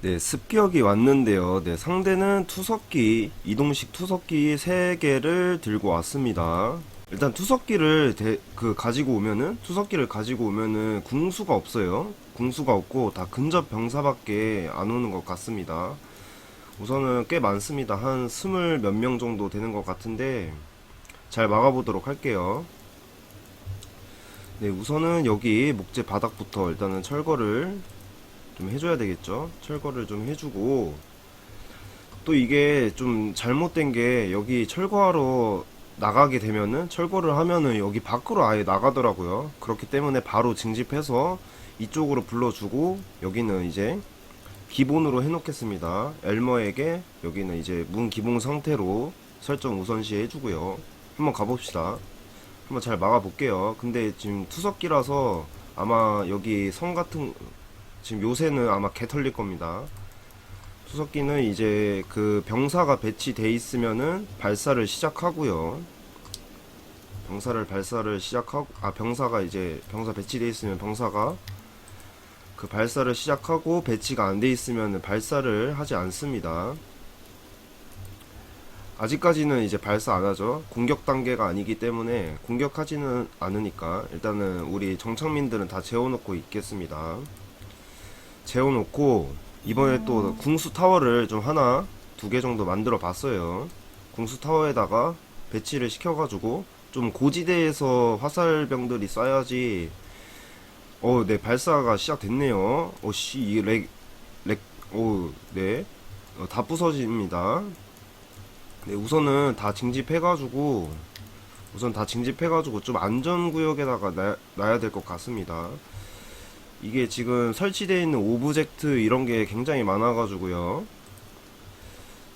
네, 습격이 왔는데요. 네, 상대는 투석기, 이동식 투석기 3개를 들고 왔습니다. 일단 투석기를 대- 그 가지고 오면은 투석기를 가지고 오면은 궁수가 없어요. 궁수가 없고 다 근접 병사밖에 안 오는 것 같습니다. 우선은 꽤 많습니다. 한 스물 몇 명 정도 되는 것 같은데 잘 막아보도록 할게요. 네, 우선은 여기 목재 바닥부터 일단은 철거를 좀 해줘야 되겠죠. 철거를 좀 해주고 또 이게 좀 잘못된 게 여기 철거하러 나가게 되면은 철거를 하면은 여기 밖으로 아예 나가더라고요. 그렇기 때문에 바로 징집해서 이쪽으로 불러주고 여기는 이제 기본으로 해놓겠습니다. 엘머에게 여기는 이제 문 기본 상태로 설정 우선시 해주고요. 한번 가봅시다. 한번 잘 막아볼게요. 근데 지금 투석기라서 아마 여기 성 같은 지금 요새는 아마 개 털릴 겁니다. 투석기는 이제 그 병사가 배치돼 있으면은 발사를 시작하고요. 병사를 발사를 시작하고 아 병사가 이제 병사 배치돼 있으면 병사가 그 발사를 시작하고 배치가 안 돼 있으면 발사를 하지 않습니다. 아직까지는 이제 발사 안 하죠. 공격 단계가 아니기 때문에 공격하지는 않으니까 일단은 우리 정착민들은 다 재워놓고 있겠습니다. 재워놓고 이번에 또 궁수 타워를 좀 하나 두 개 정도 만들어 봤어요. 궁수 타워에다가 배치를 시켜가지고 좀 고지대에서 화살병들이 쏴야지. 어, 네 발사가 시작됐네요. 어씨 이게 렉, 렉, 오, 네, 어, 다 부서집니다. 네, 우선은 다 징집해가지고 우선 다 징집해가지고 좀 안전구역에다가 놔, 놔야 될 것 같습니다. 이게 지금 설치되어 있는 오브젝트 이런 게 굉장히 많아가지고요.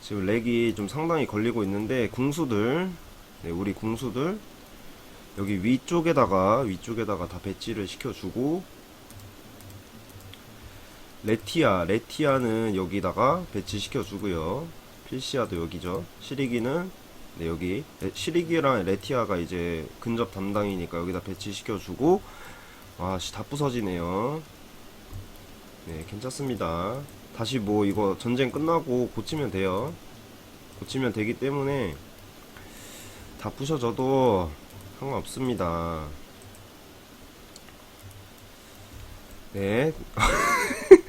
지금 렉이 좀 상당히 걸리고 있는데 궁수들, 네, 우리 궁수들 여기 위쪽에다가 위쪽에다가 다 배치를 시켜주고 레티아, 레티아는 여기다가 배치시켜주고요. 필시아도 여기죠. 시리기는 네, 여기 레- 시리기랑 레티아가 이제 근접 담당이니까 여기다 배치시켜주고 와씨 다 부서지네요. 네, 괜찮습니다. 다시 뭐 이거 전쟁 끝나고 고치면 돼요. 고치면 되기 때문에 다 부셔져도 상관없습니다. 네.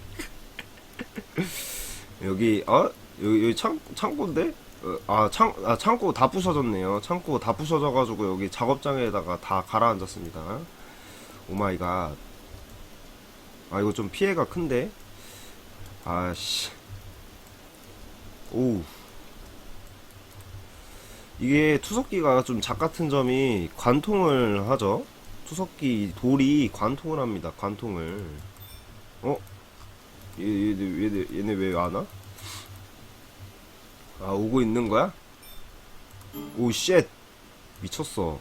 여기 어 여기, 여기 창 창고인데 어, 아 창 아, 창고 다 부서졌네요. 창고 다 부서져가지고 여기 작업장에다가 다 가라앉았습니다. 오마이갓. 아 이거 좀 피해가 큰데. 아씨. 오우. 이게 투석기가 좀 작 같은 점이 관통을 하죠. 투석기 돌이 관통을 합니다. 관통을. 어? 얘, 얘네, 얘네, 얘네 왜 안 와? 아, 오고 있는 거야? 오, 쉣! 미쳤어.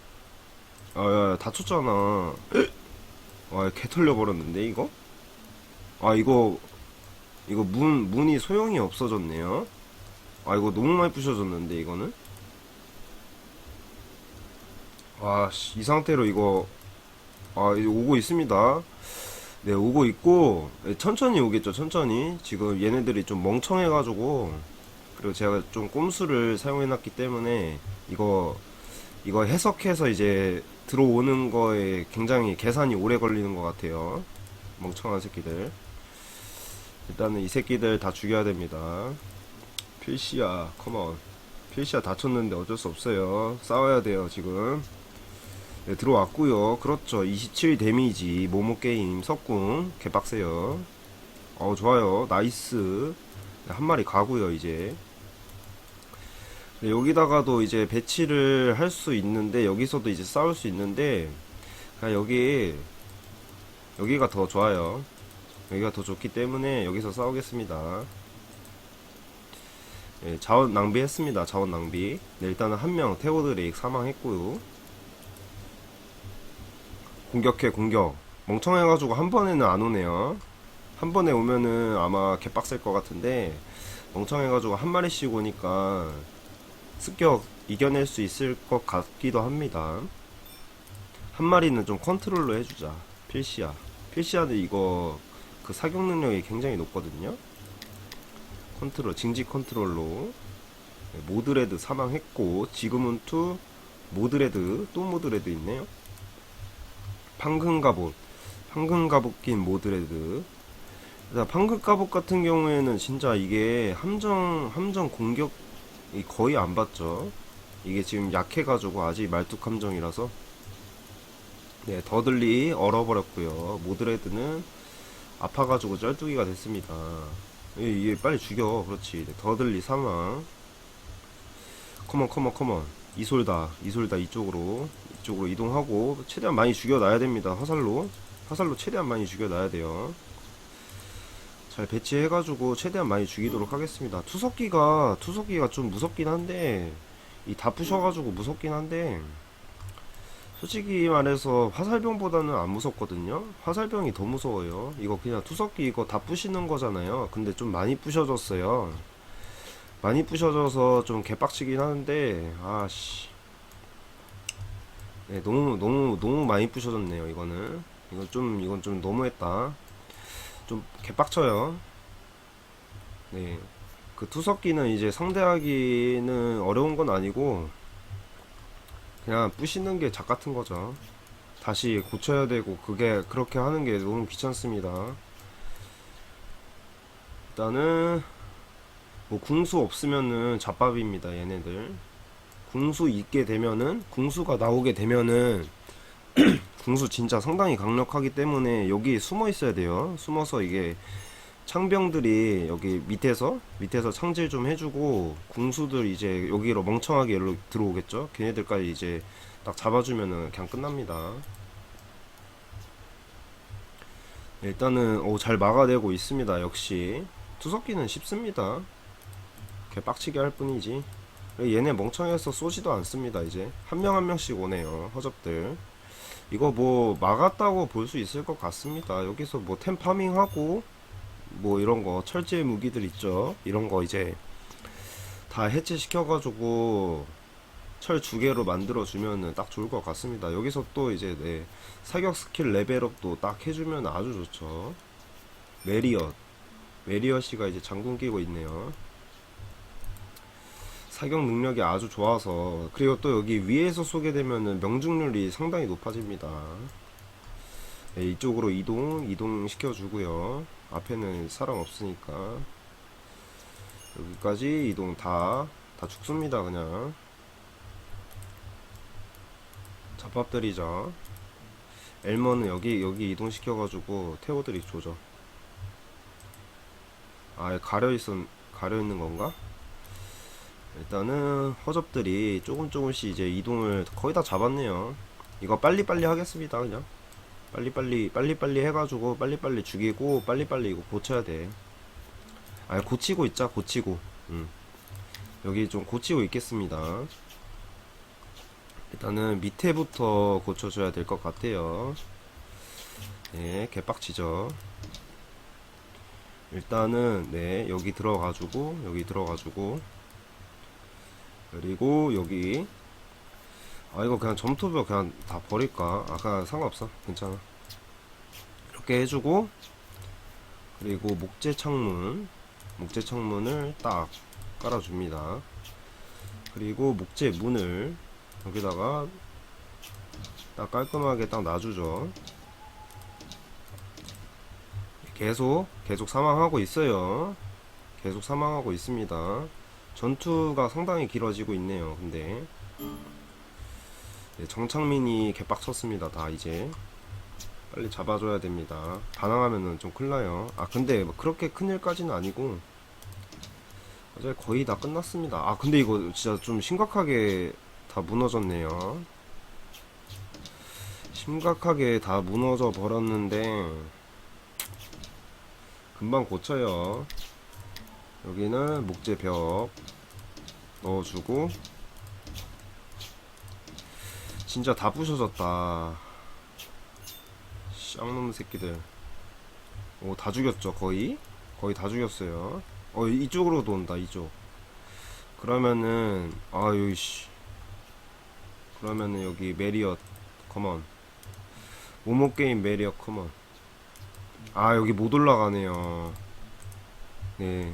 아, 야, 야, 다쳤잖아. 와, 개 털려버렸는데, 이거? 아, 이거, 이거 문, 문이 소용이 없어졌네요. 아, 이거 너무 많이 부셔졌는데, 이거는? 와, 씨, 이 상태로 이거, 아, 이제 오고 있습니다. 네, 오고 있고, 네, 천천히 오겠죠, 천천히. 지금 얘네들이 좀 멍청해가지고, 그리고 제가 좀 꼼수를 사용해놨기 때문에, 이거, 이거 해석해서 이제 들어오는 거에 굉장히 계산이 오래 걸리는 것 같아요. 멍청한 새끼들. 일단은 이 새끼들 다 죽여야 됩니다. 필시야, 컴온. 필시야 다쳤는데 어쩔 수 없어요. 싸워야 돼요, 지금. 네, 들어왔고요. 그렇죠. 27 데미지 모모 게임 석궁 개빡세요. 어 좋아요. 나이스. 네, 한 마리 가고요. 이제 네, 여기다가도 이제 배치를 할 수 있는데 여기서도 이제 싸울 수 있는데 그냥 여기 여기가 더 좋아요. 여기가 더 좋기 때문에 여기서 싸우겠습니다. 네, 자원 낭비했습니다. 자원 낭비. 네, 일단은 한 명 테오드레이크 사망했고요. 공격해 공격 멍청해가지고 한 번에는 안 오네요 한 번에 오면은 아마 개빡셀 것 같은데 멍청해가지고 한 마리씩 오니까 습격 이겨낼 수 있을 것 같기도 합니다. 한 마리는 좀 컨트롤로 해주자. 필시야 필시야는 이거 그 사격 능력이 굉장히 높거든요. 컨트롤 징지 컨트롤로. 네, 모드레드 사망했고 지금은 투 모드레드 또 모드레드 있네요. 황금 갑옷. 낀 모드레드. 갑옷 같은 경우에는 진짜 이게 함정 함정 공격이 거의 안 받죠. 이게 지금 약해가지고 아직 말뚝 함정이라서. 네 더들리 얼어버렸고요. 모드레드는 아파가지고 쩔뚝이가 됐습니다. 이- 이게 빨리 죽여. 그렇지. 네, 더들리 사망 컴온 컴온 컴온. 이솔다 이솔다 이쪽으로 이쪽으로 이동하고 최대한 많이 죽여놔야 됩니다. 화살로. 화살로 최대한 많이 죽여놔야 돼요 잘 배치해가지고 최대한 많이 죽이도록 하겠습니다. 투석기가 투석기가 좀 무섭긴 한데 이 다 부셔가지고 무섭긴 한데 솔직히 말해서 화살병보다는 안 무섭거든요? 화살병이 더 무서워요. 이거 그냥 투석기 이거 다 부시는 거잖아요. 근데 좀 많이 부셔졌어요. 많이 부셔져서 좀 개빡치긴 하는데 아씨. 네, 너무 너무 너무 많이 부셔졌네요 이거는. 이건 좀 이건 좀 너무했다 좀 개빡쳐요. 네 그 투석기는 이제 상대하기는 어려운 건 아니고 그냥 부시는 게 작 같은 거죠. 다시 고쳐야 되고 그게 그렇게 하는 게 너무 귀찮습니다. 일단은 뭐 궁수 없으면은 잡밥입니다 얘네들. 궁수 있게 되면은 궁수가 나오게 되면은 궁수 진짜 상당히 강력하기 때문에 여기 숨어 있어야 돼요. 숨어서 이게 창병들이 여기 밑에서 밑에서 창질 좀 해주고 궁수들 이제 여기로 멍청하게 들어오겠죠? 걔네들까지 이제 딱 잡아주면은 그냥 끝납니다. 일단은 오, 잘 막아내고 있습니다 역시. 투석기는 쉽습니다. 개 빡치게 할 뿐이지. 얘네 멍청해서 쏘지도 않습니다 이제. 한 명 한 명씩 오네요 허접들 이거 뭐 막았다고 볼 수 있을 것 같습니다. 여기서 뭐 템 파밍하고 뭐 이런 거 철제 무기들 있죠? 이런 거 이제 다 해체시켜가지고 철 두 개로 만들어 주면은 딱 좋을 것 같습니다. 여기서 또 이제 네 사격 스킬 레벨업도 딱 해주면 아주 좋죠. 메리엇. 메리엇이가 이제 장군 끼고 있네요 사격 능력이 아주 좋아서 그리고 또 여기 위에서 쏘게 되면은 명중률이 상당히 높아집니다. 네, 이쪽으로 이동 이동 시켜주고요. 앞에는 사람 없으니까. 여기까지 이동 다다 죽습니다 그냥. 잡밥들이죠. 엘머는 여기 여기 이동 시켜가지고 태워들이 조져 아 가려 있었 가려 있는 건가? 일단은 허접들이 조금 조금씩 이제 이동을 거의 다 잡았네요. 이거 빨리빨리 하겠습니다, 그냥. 빨리빨리, 빨리빨리 해가지고 빨리빨리 죽이고 빨리빨리 이거 고쳐야 돼. 아, 고치고 있자, 고치고. 음. 여기 좀 고치고 있겠습니다. 일단은 밑에부터 고쳐줘야 될 것 같아요. 네, 개빡치죠. 일단은, 네, 여기 들어가지고, 여기 들어가지고, 그리고 여기. 아 이거 그냥 점토벽 그냥 다 버릴까? 아 그냥 상관없어. 괜찮아. 이렇게 해주고 그리고 목재 창문 목재 창문을 딱 깔아줍니다. 그리고 목재 문을 여기다가 딱 깔끔하게 딱 놔주죠. 계속 계속 사망하고 있어요. 계속 사망하고 있습니다 전투가 상당히 길어지고 있네요. 근데 네, 정창민이 개빡쳤습니다. 다 이제 빨리 잡아줘야 됩니다. 반항하면은 좀 큰일나요. 아 근데 뭐 그렇게 큰 일까지는 아니고 어제 거의 다 끝났습니다. 아 근데 이거 진짜 좀 심각하게 다 무너졌네요. 심각하게 다 무너져 버렸는데 금방 고쳐요. 여기는 목재 벽 넣어주고. 진짜 다 부셔졌다. 쌍놈 새끼들. 오 다 죽였죠 거의? 거의 다 죽였어요. 어 이쪽으로도 온다 이쪽. 그러면은 아유 씨. 그러면은 여기 메리엇 컴온 모모게임 메리엇 컴온 아 여기 못 올라가네요. 네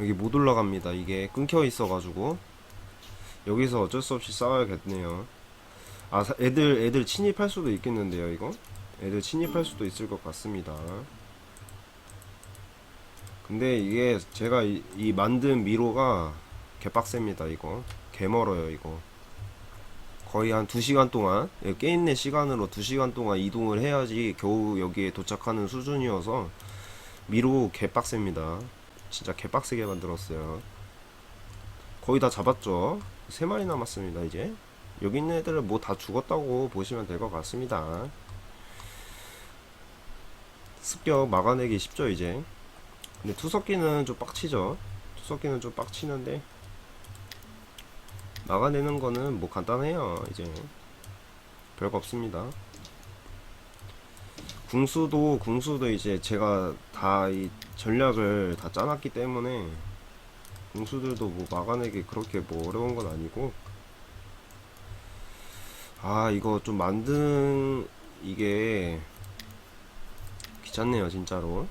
여기 못 올라갑니다. 이게 끊겨 있어 가지고 여기서 어쩔 수 없이 싸워야겠네요. 아 사- 애들 애들 침입할 수도 있겠는데요 이거? 애들 침입할 수도 있을 것 같습니다. 근데 이게 제가 이, 이 만든 미로가 개빡셉니다 이거 개멀어요 이거 거의 한 2시간 동안 예, 게임 내 시간으로 2시간 동안 이동을 해야지 겨우 여기에 도착하는 수준이어서 미로 개빡셉니다 진짜 개빡세게 만들었어요. 거의 다 잡았죠? 3마리 남았습니다 이제. 여기 있는 애들은 뭐 다 죽었다고 보시면 될 것 같습니다. 습격 막아내기 쉽죠 이제. 근데 투석기는 좀 빡치죠? 투석기는 좀 빡치는데 막아내는 거는 뭐 간단해요 이제. 별거 없습니다 궁수도 궁수도 이제 제가 다 이 전략을 다 짜놨기 때문에 궁수들도 뭐 막아내기 그렇게 뭐 어려운 건 아니고. 아 이거 좀 만든 이게 귀찮네요 진짜로.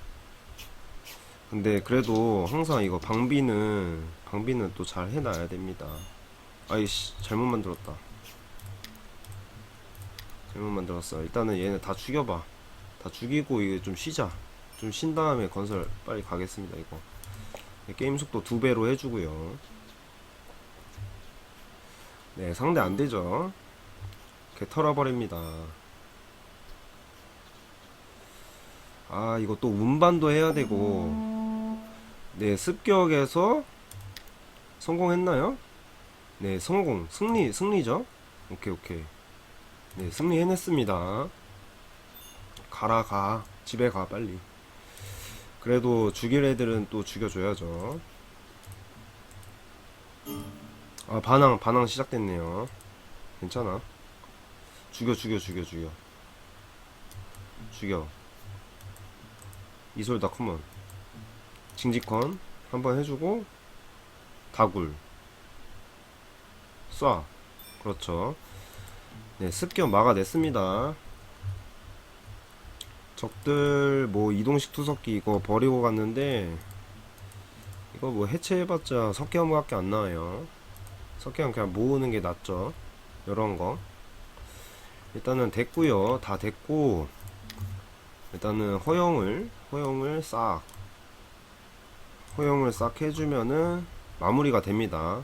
근데 그래도 항상 이거 방비는 방비는 또 잘 해놔야 됩니다. 아이씨 잘못 만들었다. 잘못 만들었어. 일단은 얘네 다 죽여봐 다 죽이고 이게 좀 쉬자. 좀 쉰 다음에 건설 빨리 가겠습니다 이거. 게임 속도 두 배로 해주고요. 네 상대 안 되죠? 개 털어버립니다. 아 이거 또 운반도 해야 되고. 네 습격에서 성공했나요? 네 성공. 승리 승리죠? 오케이 오케이. 네 승리 해냈습니다 가라 가. 집에 가 빨리. 그래도 죽일 애들은 또 죽여줘야죠. 아 반항 반항 시작됐네요. 괜찮아? 죽여 죽여 죽여 죽여. 죽여. 이솔다 컴온 징지컨 한번 해주고 다굴. 쏴. 그렇죠. 네 습격 막아냈습니다 적들 뭐 이동식 투석기 이거 버리고 갔는데 이거 뭐 해체해봤자 석기화무밖에 안 나와요. 석기화 그냥 모으는 게 낫죠. 요런 거. 일단은 됐고요. 다 됐고 일단은 허용을 허용을 싹. 허용을 싹 해주면은 마무리가 됩니다